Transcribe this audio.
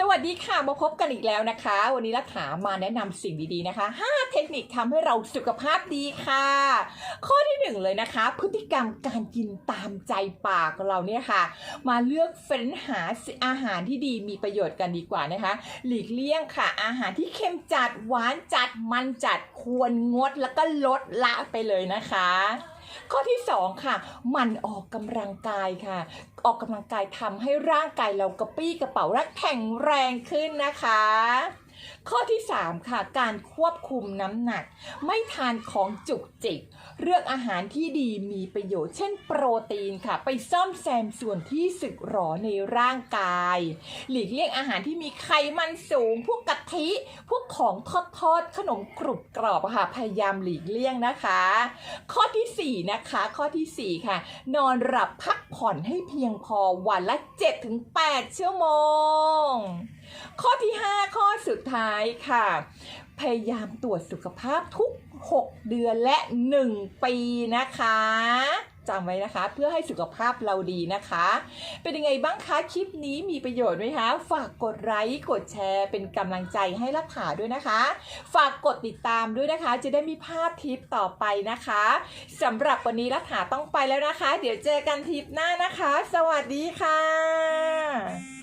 สวัสดีค่ะมาพบกันอีกแล้วนะคะ วันนี้รัฐามาแนะนำสิ่งดีๆนะคะ 5 เทคนิคทำให้เราสุขภาพดีค่ะ ข้อที่1เลยนะคะ พฤติกรรมการกินตามใจปากเราเนี่ยค่ะ มาเลือกเฟ้นหาอาหารที่ดีมีประโยชน์กันดีกว่านะคะ หลีกเลี่ยงค่ะ อาหารที่เค็มจัดหวานจัดมันจัดควรงดแล้วก็ลดละไปเลยนะคะ ข้อที่ 2 ค่ะ มันออกกำลังกายค่ะ ออกกำลังกายทำให้ร่างกายเรากระปี้กระเป๋าและแข็งแรงขึ้นนะคะ ข้อที่ 3 ค่ะ การควบคุมน้ำหนัก ไม่ทานของจุกจิก เลือกอาหารที่ดีมีประโยชน์เช่นโปรตีนค่ะ ไปซ่อมแซมส่วนที่สึกหรอในร่างกาย หลีกเลี่ยงอาหารที่มีไขมันสูง พวกกะทิ พวกของทอดทอดๆขนมกรุบกรอบค่ะ พยายามหลีกเลี่ยงนะคะ ข้อทีสี่4 นะคะ ข้อทีสี่ 4 ค่ะ นอนหลับพักผ่อนให้เพียงพอวันละ 7-8 ชั่วโมง ข้อที่ 5 ข้อสุดท้ายค่ะ พยายามตรวจสุขภาพทุก 6 เดือนและ 1 ปีนะคะจำไว้นะคะ เพื่อให้สุขภาพเราดีนะคะ เป็นยังไงบ้างคะ คลิปนี้มีประโยชน์ไหมคะ ฝากกดไลค์กดแชร์ เป็นกำลังใจให้รัฐาด้วยนะคะ ฝากกดติดตามด้วยนะคะ จะได้มีภาพทิปต่อไปนะคะสำหรับวันนี้รัฐาต้องไปแล้วนะคะ เดี๋ยวเจอกันทิปหน้านะคะ สวัสดีค่ะ